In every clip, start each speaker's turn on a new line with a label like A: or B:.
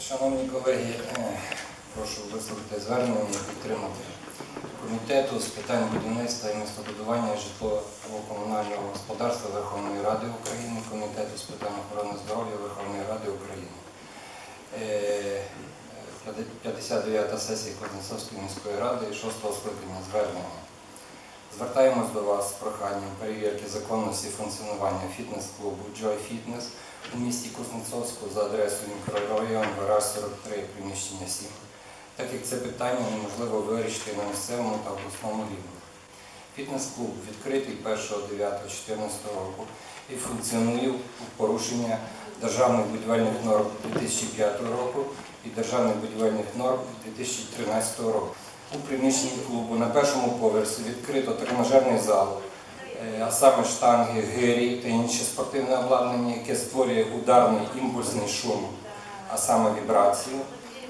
A: Шановні колеги, е, прошу висловити звернення і підтримати комітету з питань будівництва і містобудування житлово-комунального господарства Верховної Ради України, комітету з питань охорони здоров'я Верховної Ради України. Е, 59-та сесія Кузнецовської міської ради і 6-го скликання звернення. Звертаємось до вас з проханням перевірки законності функціонування фітнес-клубу Joy Fitness у місті Кузнецовську за адресою мікрорайон Гараж 43, приміщення 7, так як це питання неможливо вирішити на місцевому та обласному рівні. Фітнес-клуб відкритий 1.9.14 року і функціонує у порушення державних будівельних норм 2005 року і державних будівельних норм 2013 року. У приміщенні клубу на першому поверсі відкрито тренажерний зал, а саме штанги, гирі та інше спортивне обладнання, яке створює ударний імпульсний шум, а саме вібрацію.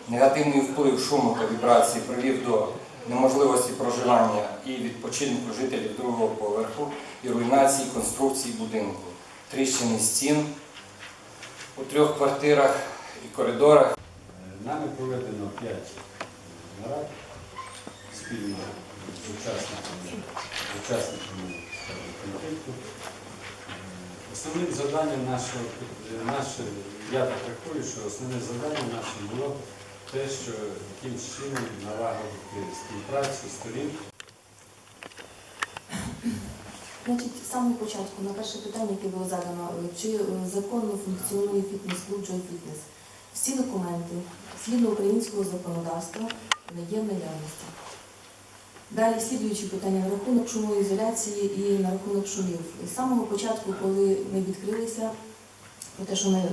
A: Негативний вплив шуму та вібрації привів до неможливості проживання і відпочинку жителів другого поверху і руйнації конструкції будинку, тріщини стін у трьох квартирах і коридорах.
B: Е, Нами проведено 5 нарад спільно з учасниками Основним завданням нашого, наше, я так рахую, що основне завдання наше було те, що якимсь чином налагодити співпрацю сторін
C: Значить, з самого початку, на перше питання, яке було задано, е, чи е, законно функціонує фітнес-клуб Joy Fitness. Всі документи, згідно українського законодавства, не є в наявності. Далі слідуючі питання на рахунок шумоізоляції і на рахунок шумів. З самого початку, коли ми відкрилися, про те, що ми, е,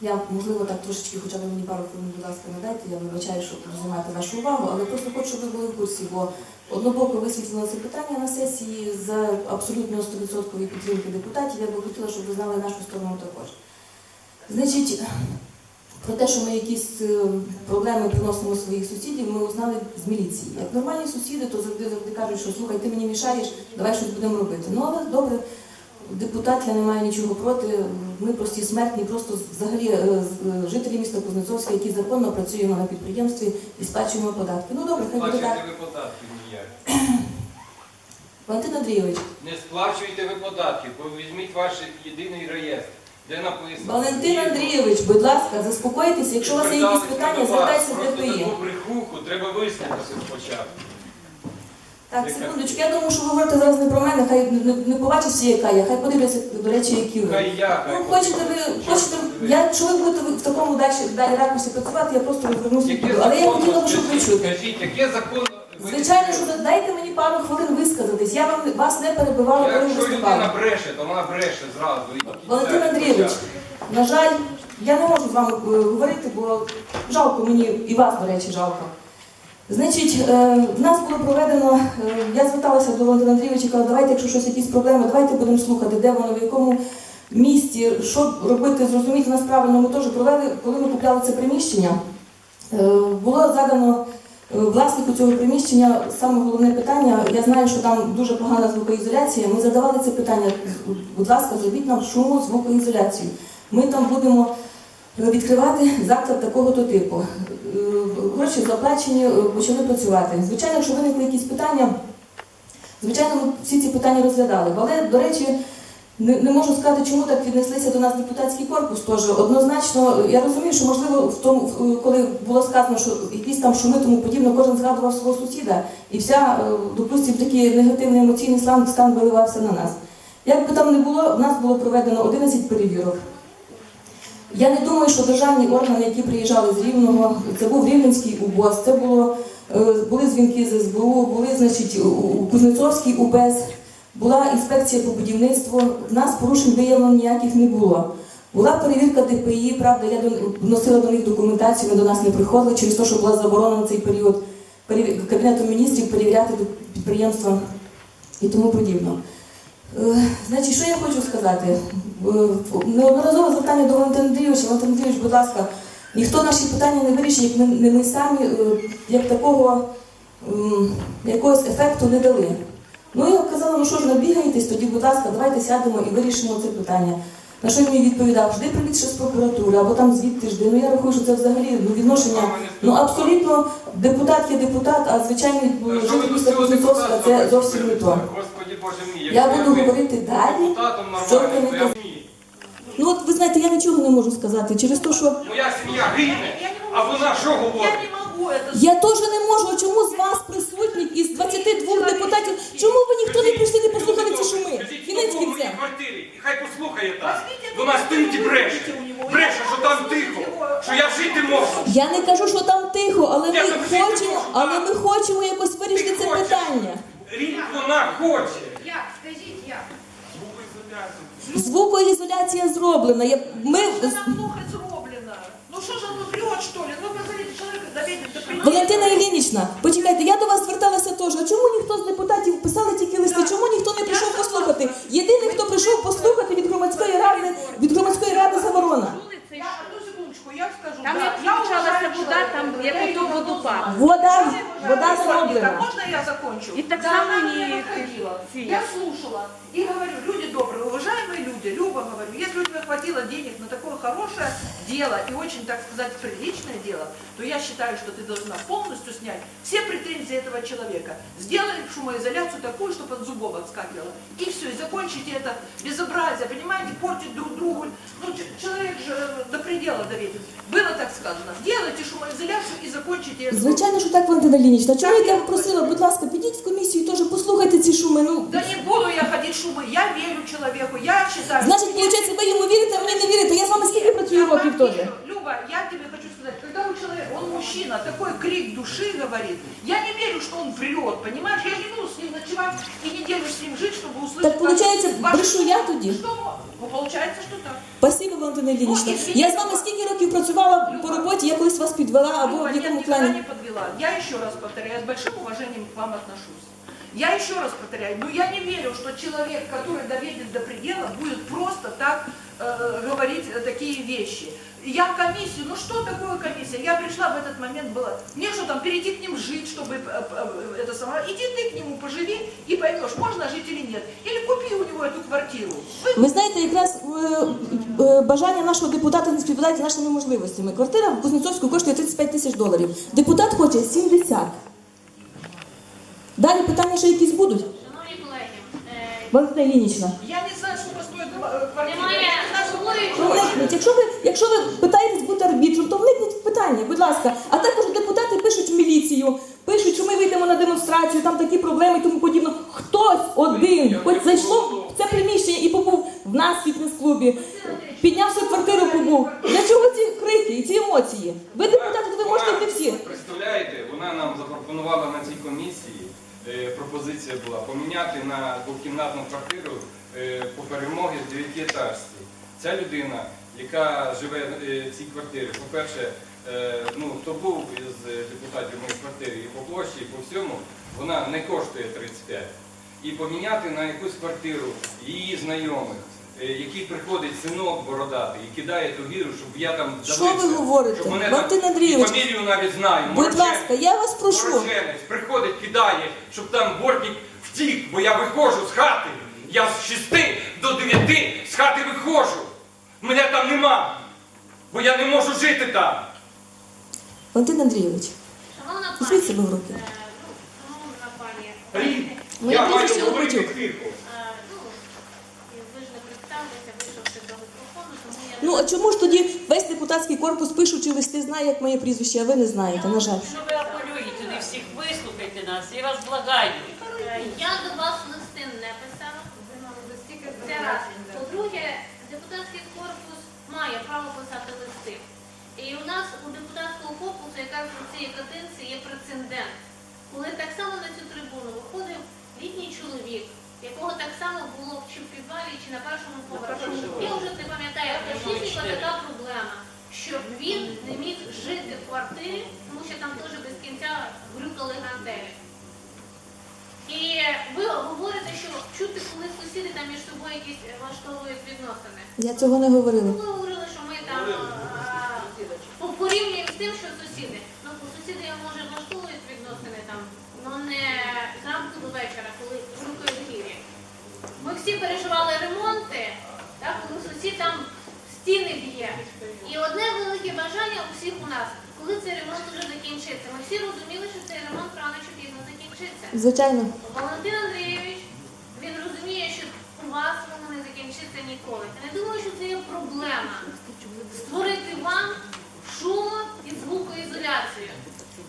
C: я можливо так трошечки, хоча б мені пару хвилин, будь ласка, надайте, я вибачаю, що займати вашу увагу, але просто хочу, щоб ви були в курсі, бо Однобоко висвітлено це питання на сесії з абсолютно 100% підтримки депутатів. Я би хотіла, щоб ви знали нашу сторону також. Значить, про те, що ми якісь е, проблеми приносимо своїх сусідів, ми узнали з міліції. Як нормальні сусіди, то завжди завжди кажуть, що слухай, ти мені мішаєш, давай щось будемо робити. Ну але добре, депутат я не маю нічого проти. Ми прості смертні, просто взагалі е, е, жителі міста Кузнецовська, які законно працюємо на підприємстві і сплачуємо податки. Ну добре, хай буде так.
D: Ви податки ніяк.
C: Валентин Андрійович,
D: Не сплачуєте ви податки, бо візьміть ваш єдиний реєстр, де написано.
C: Валентин Андрійович, будь ласка, заспокойтеся. Якщо у вас є якісь питання, звертайтеся в
D: Просто
C: ДПІ.
D: таку брехуху треба вислухати спочатку.
C: Так, секундочку, я думаю, що ви говорите зараз не про мене, хай не, не побачить всі, яка я, хай подивляться, до речі, які ви.
D: Хай я, хай
C: Ну, хочете ви, хочете, я, якщо ви будете в такому далі, далі ракурсі працювати, я просто розвернуся
D: Яке.
C: Але я
D: законно,
C: хотіла б, щоб ви
D: скажіть,
C: чути.
D: Яке законно
C: Звичайно, що дайте мені пару хвилин висказатись. Я вам вас не перебивала, коли ви
D: Якщо людина бреше, то вона бреше зразу. і
C: Валентин Андрійович, на жаль, я не можу з вами е, говорити, бо жалко мені і вас, до речі, жалко. Значить, е, в нас було проведено, е, я зверталася до Валентина Андрійовича, казала, давайте, якщо щось якісь проблеми, давайте будемо слухати, де воно, в якому місті, що робити, зрозуміти нас правильно. Ми теж провели, коли ми купляли це приміщення, е, було задано власнику цього приміщення саме головне питання. Я знаю, що там дуже погана звукоізоляція. Ми задавали це питання. Будь ласка, зробіть нам шуму звукоізоляцію. Ми там будемо е, відкривати заклад такого-то типу. Е, Гроші заплачені, е, почали працювати. Звичайно, якщо виникли якісь питання, звичайно, ми всі ці питання розглядали. Але, до речі, не, не можу сказати, чому так віднеслися до нас депутатський корпус. Тож однозначно, я розумію, що можливо в тому, коли було сказано, що якісь там шуми, тому подібно, кожен згадував свого сусіда, і вся, е, допустимо, такий негативний емоційний стан, стан виливався на нас. Як би там не було, в нас було проведено 11 перевірок. Я не думаю, що державні органи, які приїжджали з Рівного, це був Рівненський УБОЗ, це було, е, були дзвінки з СБУ, були, значить, Кузнецовський УБЕЗ, була інспекція по будівництву. В нас порушень виявлено ніяких не було. Була перевірка ДПІ, правда, я вносила до них документацію, вони до нас не приходили через те, що була заборона на цей період Кабінетом міністрів перевіряти підприємства і тому подібно. Е, Значить, що я хочу сказати? Е, Неодноразово звертання до Валентина Андрійовича. Валентин Андрійович, будь ласка, ніхто наші питання не вирішить, як ми, не ми самі, е, як такого якогось ефекту не дали. Ну я казала, ну що ж, набігаєтесь, тоді, будь ласка, давайте сядемо і вирішимо це питання. На що він мені відповідав, жди привіт ще з прокуратури, або там звідти жди. Ну я рахую, що це взагалі ну, відношення. Ну абсолютно депутат є депутат, а звичайний
A: Що
C: житель міста Кузнецовська це зовсім не то.
A: Господи Боже мій,
C: Я буду говорити далі.
A: депутатом
C: що ви не
A: то.
C: Ну от ви знаєте, я нічого не можу сказати через те, що
A: Моя сім'я гине, а вона що говорить?
C: Я теж не можу. Чому з вас присутніх із 22 депутатів? Чому ви ніхто не прийшли не послухали ці шуми? Кінець
A: квартирі, і хай послухає так. Вона стоїть і бреше. Бреше, що там тихо, що я жити можу.
C: Я не кажу, що там тихо, але ми хочемо, але ми хочемо якось вирішити це питання.
A: Рік вона хоче.
E: Як? Скажіть, як?
C: Звукоізоляція зроблена. Я- Ми
E: Что нам плохо зроблено? Ну что же оно врет, что ли? Ну, посмотрите, человек доведет до предела.
C: Валентина Іллінічна, почекайте, я до вас зверталася теж. А чому ніхто з депутатів писали тільки листи? Чому ніхто не прийшов послухати? Єдиний, хто прийшов послухати від громадської ради, від громадської ради Заворона.
E: Я, скажу.
F: Там як включалася вода, там
E: я
F: як ото водопад.
C: Вода, вода зроблена.
E: Можно я закончу?
F: И так само ці.
E: Я слушала люди, Люба говорю, если у тебя хватило денег на такое хорошее дело и очень, так сказать, приличное дело, то я считаю, что ты должна полностью снять все претензии этого человека. Сделай шумоизоляцию такую, чтобы от зубов отскакивало. И все, и закончите это безобразие, понимаете, портить друг другу. Ну, ч- человек же до предела доведен. Было так сказано. Делайте шумоизоляцию и закончите это.
C: Звичайно, що так, Валентина Іллінічна. Чому я просила, будь ласка, підіть в комісію, теж послухайте ці шуми. Ну,
E: Да не буду я ходить шумы, я верю человеку, я считаю...
C: значить, виходить, ви йому вірите, а мені не вірите. Я з вами скільки працюю років теж.
E: Люба, я тебе хочу сказать, когда у человека, он мужчина, такой крик души говорит, я не верю, что он врет, понимаешь? Я не буду с ним ночевать и неделю с ним жить, чтобы услышать...
C: Так получается,
E: ваши-
C: брешу я тоді?
E: Что? Ну, получается, что так.
C: Спасибо, Валентина Іллінічна. Я з вами скільки років працювала по роботі, я колись вас підвела або
E: Люба,
C: в
E: нет,
C: якому
E: никогда
C: плані.
E: не подвела. Я еще раз повторяю, я с большим уважением к вам отношусь. Я еще раз повторяю, но я не верю, что человек, который доведет до предела, будет просто так э, говорить э, такие вещи. Я комиссию, ну что такое комиссия? Я пришла в этот момент, была, мне что там, перейти к ним жить, чтобы э, э, это самое, иди ты к нему поживи и поймешь, можно жить или нет. Или купи у него эту квартиру. Вы
C: Ви знаєте, якраз е, е, бажання нашого депутата не співпадає з нашими можливостями. Квартира в Кузнецовську коштує 35 тисяч доларів. Депутат хоче 70. Далі питання ще якісь будуть.
F: Шановні колеги, е,
C: Валентина Іллінічна.
E: Я не знаю, сколько стоит э, квартира.
F: Немає
E: Я не знаю, сколько
F: головуючого.
C: Якщо ви, якщо ви питаєтесь бути арбітром, то вникніть в питання, будь ласка. А також депутати пишуть в міліцію, пишуть, що ми вийдемо на демонстрацію, там такі проблеми і тому подібне. Хтось один, хоч зайшло в це приміщення і побув в нас в фітнес-клубі, піднявся в квартиру, побув. Для чого ці крики і ці емоції? Ви депутати, то ви можете йти всі.
A: Представляєте, вона нам запропонувала на цій комісії, е, пропозиція була поміняти на двокімнатну квартиру е, по перемоги в дев'ятиетажці. Ця людина, яка живе е, в цій квартирі, по-перше, е, ну, хто був із депутатів моєї квартири і по площі, і по всьому, вона не коштує 35. І поміняти на якусь квартиру її знайомих, який приходить синок бородатий і кидає ту віру, щоб я там
C: Що ви говорите?
A: щоб мене там-
C: Андрійович,
A: фамілію навіть знаю.
C: Будь ласка, я вас прошу.
A: Мороченець приходить, кидає, щоб там бортник втік, бо я виходжу з хати. Я з 6 до 9 з хати виходжу. Мене там нема, бо я не можу жити там.
C: Валентин Андрійович, візьміть себе в руки.
F: е, ну, пані,
A: Рік.
C: Моє
A: Я маю
C: прізвище
A: говорити тихо.
F: е, ну, ви ж не представилися, вийшовши до мікрофону, тому я...
C: Ну а чому ж тоді весь депутатський корпус пишучи листи знає, як моє прізвище, а ви не знаєте, на жаль.
G: Що ви апелюєте, не всіх вислухайте нас, я вас благаю.
F: Я до вас листи не писала. Це раз. По-друге, депутатський корпус має право писати листи. І у нас у депутатського корпусу, якраз у цій каденції є прецедент. Коли так само на цю трибуну виходив літній чоловік, якого так само було чи в підвалі, чи на першому поверсі. Я вже не пам'ятаю, точніше така проблема, що він не міг жити в квартирі, тому що там теж без кінця грюкали гантелі. сусіди там між собою якісь влаштовують відносини.
C: Я цього не говорила.
F: Ну, ми говорили, що ми там а, порівнюємо з тим, що сусіди. Ну, сусіди, може, влаштовують відносини там, але не зранку до вечора, коли рукою в гірі. Ми всі переживали ремонти, так, коли сусід там стіни б'є. І одне велике бажання у всіх у нас. Коли цей ремонт вже закінчиться, ми всі розуміли, що цей ремонт рано чи пізно закінчиться.
C: Звичайно.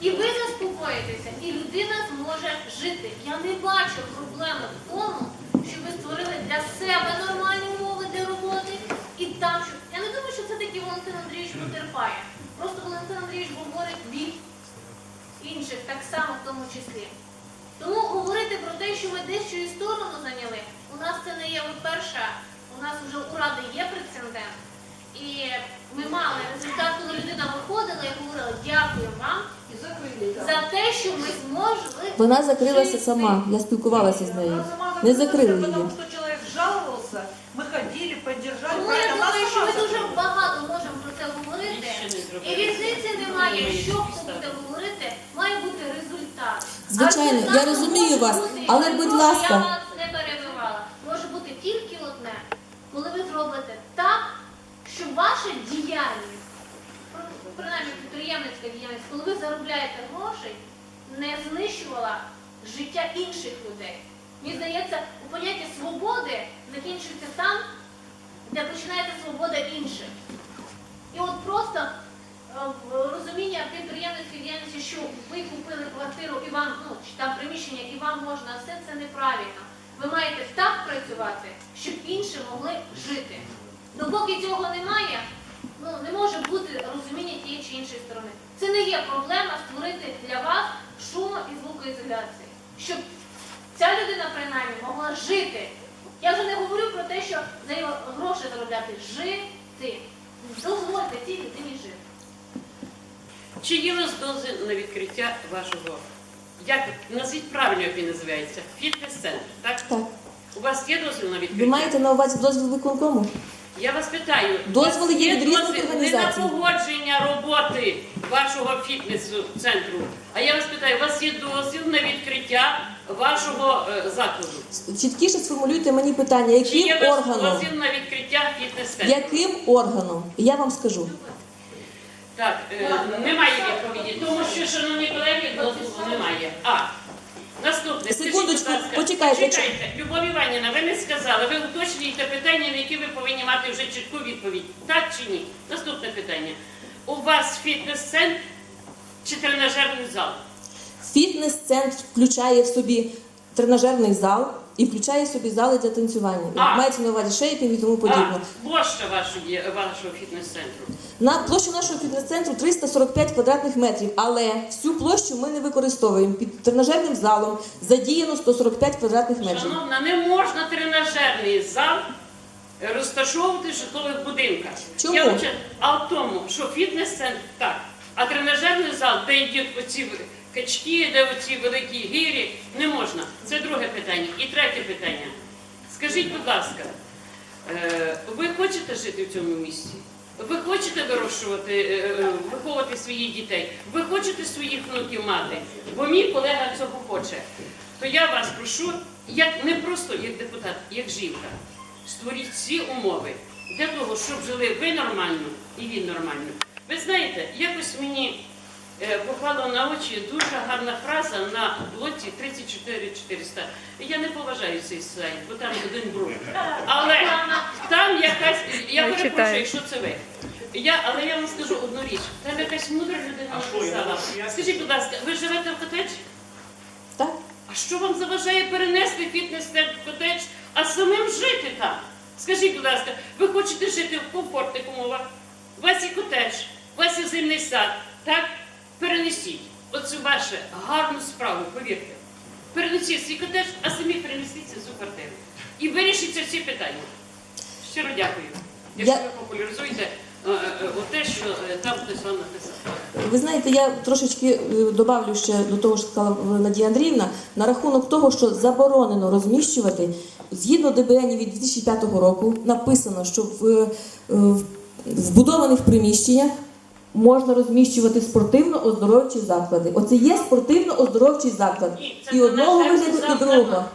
F: І ви заспокоїтеся, і людина зможе жити. Я не бачу проблеми в тому, що ви створили для себе нормальні умови для роботи і там, що. Я не думаю, що це таки Валентин Андрійович потерпає. Просто Валентин Андрійович говорить від інших, так само в тому числі. Тому говорити про те, що ми десь чию сторону зайняли, у нас це не є вперше. У нас вже у Ради є прецедент. І ми мали результат, коли людина виходила і говорила, дякую вам
E: И закрыли, да.
F: за те, що ми зможемо.
C: Вона закрилася
F: жити».
C: сама. Я спілкувалася з нею.
E: Она сама
C: Не
E: закрылась,
C: закрили її.
E: Потому что человек жаловался, мы ходили, поддержали.
F: Тому я
E: правильно, она
F: думаю, що
E: сама
F: ми дуже
E: закрылась.
F: багато можемо про це говорити.
G: Ще не зробили.
F: І різниці немає, що хто буде говорити, має бути результат.
C: Звичайно,
F: А
C: я
F: результатом
C: розумію
F: може
C: вас,
F: бути,
C: але,
F: і
C: будь
F: прошу,
C: ласка.
F: Ваша діяльність, принаймні підприємницька діяльність, коли ви заробляєте грошей, не знищувала життя інших людей. Мені здається, у понятті свободи закінчується там, де починається свобода інших. І от просто е, розуміння підприємницької діяльності, що ви купили квартиру і вам, ну, чи там приміщення, і вам можна все це неправильно. Ви маєте так працювати, щоб інші могли жити. Допоки цього немає, ну не може бути розуміння тієї чи іншої сторони. Це не є проблема створити для вас шуму і звукоізоляції, щоб ця людина принаймні могла жити. Я вже не говорю про те, що за його гроші заробляти. Жити. Дозвольте цій людині жити.
G: Чи є у вас дозвіл на відкриття вашого, як назвіть правильно, як він називається? Фітнес-центр, так?
C: Так.
G: У вас є дозвіл на відкриття?
C: Ви маєте на увазі дозвіл виконкому?
G: Я вас питаю,
C: Дозволи є від різних
G: дозвіл
C: організацій.
G: Не на погодження роботи вашого фітнес-центру, а я вас питаю, у вас є дозвіл на відкриття вашого е, закладу?
C: Чіткіше сформулюйте мені питання,
G: Чи є у вас
C: органом?
G: дозвіл на відкриття фітнес-центру?
C: Яким органом? Я вам скажу.
G: Так, е, немає відповіді, тому що, шановні колеги, дозволу немає. А, наступне. Скажіть,
C: Секундочку,
G: будь ласка,
C: почекайте.
G: Почекайте. Любов Іванівна, ви не сказали, ви уточнюєте питання, на які ви повинні мати вже чітку відповідь. Так чи ні? Наступне питання. У вас фітнес-центр чи тренажерний зал?
C: Фітнес-центр включає в собі тренажерний зал і включає собі зали для танцювання.
G: А.
C: Мається на увазі шейпінг і тому подібне.
G: А, площа вашої, вашого фітнес-центру.
C: На площу нашого фітнес-центру 345 квадратних метрів, але всю площу ми не використовуємо. Під тренажерним залом задіяно 145 квадратних метрів.
G: Шановна, не можна тренажерний зал розташовувати в житлових будинках.
C: Чому?
G: Я а в тому, що фітнес-центр так, а тренажерний зал, де йдуть оці качки, де оці великі гірі, не можна. Це друге питання. І третє питання. Скажіть, будь ласка, е, ви хочете жити в цьому місті? Ви хочете вирощувати, е, е, виховувати своїх дітей? Ви хочете своїх внуків мати? Бо мій колега цього хоче. То я вас прошу, як не просто як депутат, як жінка, створіть всі умови для того, щоб жили ви нормально і він нормально. Ви знаєте, якось мені е, на очі дуже гарна фраза на блоці 34 400. Я не поважаю цей сайт, бо там один бруд. Але там якась, я перепрошую, якщо це ви. Я, але я вам скажу одну річ. Там якась мудра людина написала. Скажіть, будь ласка, ви живете в котеджі?
C: Так?
G: А що вам заважає перенести фітнес-центр в котедж, а самим жити там? Скажіть, будь ласка, ви хочете жити в комфортних умовах? У вас є котедж, у вас є зимний сад, так? Перенесіть оцю вашу гарну справу, повірте. Перенесіть свій котедж, а самі перенесіться цю квартиру. І вирішиться всі питання. Щиро дякую. Якщо ви популяризуєте е, е, те, що е, там хтось вам написав.
C: Ви знаєте, я трошечки е, добавлю ще до того, що сказала е, Надія Андріївна, на рахунок того, що заборонено розміщувати, згідно ДБН від 2005 року написано, що в, е, в вбудованих приміщеннях можна розміщувати спортивно-оздоровчі заклади. Оце є спортивно-оздоровчий заклад. І одного вигляду, і другого.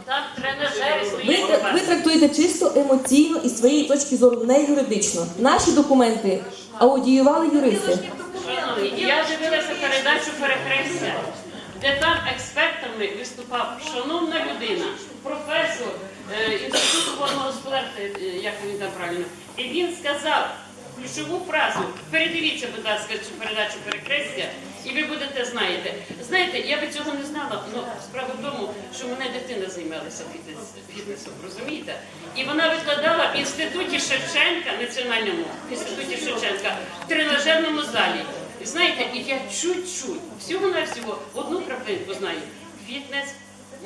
C: Ви, ви трактуєте чисто емоційно і з своєї точки зору, не юридично. Наші документи аудіювали юристи.
G: Я дивилася передачу перехрестя, де там експертами виступав шановна людина, професор е, інституту водного господарства, е, як він там правильно, і він сказав ключову фразу. Передивіться, будь ласка, цю передачу перехрестя, і ви будете знаєте. Знаєте, я би цього не знала, але справа в тому, що мене дитина займалася фітнесом, розумієте? І вона викладала в інституті Шевченка, національному інституті Шевченка, в тренажерному залі. І знаєте, і я чуть-чуть, всього-навсього одну краплинку знаю. Фітнес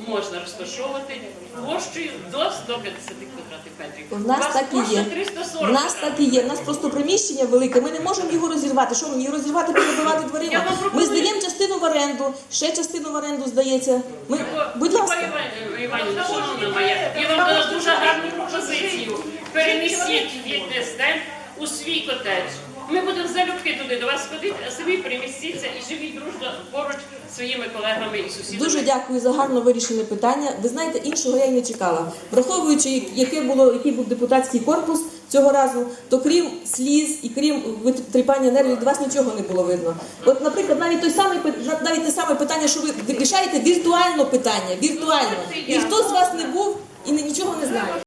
G: можна розташовувати площею до 150 квадратних метрів.
C: У нас так і є.
G: 340
C: У нас так і є. У нас просто приміщення велике. Ми не можемо його розірвати. Що мені його розірвати, перебивати
G: Я
C: дверима?
G: вам
C: Ми
G: пропоную-
C: здаємо частину в оренду, ще частину в оренду здається. Ми, будь ласка.
G: Іван- Іванівна, шановна моя, я вам дала дуже гарну пропозицію. Перемістіть фітнес-стенд у свій котедж. Ми будемо залюбки туди до вас ходити, а самі перемістіться і живіть дружно поруч зі своїми колегами і сусідами.
C: Дуже дякую за гарно вирішене питання. Ви знаєте, іншого я й не чекала. Враховуючи, яке було, який був депутатський корпус цього разу, то крім сліз і крім витріпання нервів, від вас нічого не було видно. От, наприклад, навіть той самий навіть те саме питання, що ви рішаєте віртуально питання, віртуально. Ніхто з вас не був і ні- нічого не знає.